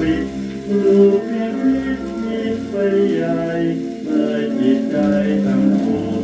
วิตดูพิพิธมีไฟใหญ่ในจิตใจทั้งปวง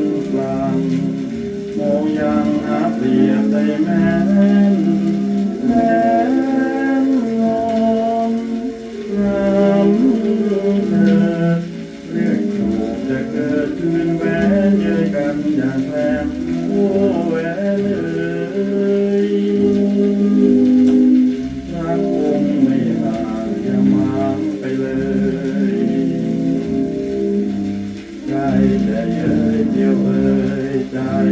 นกลางโมยังหาเปรียบได้แม่นแม่นงอนงามเธอเรียกถูกจะเกิดขึ้นแ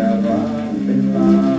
แต่ว่าเป็นลา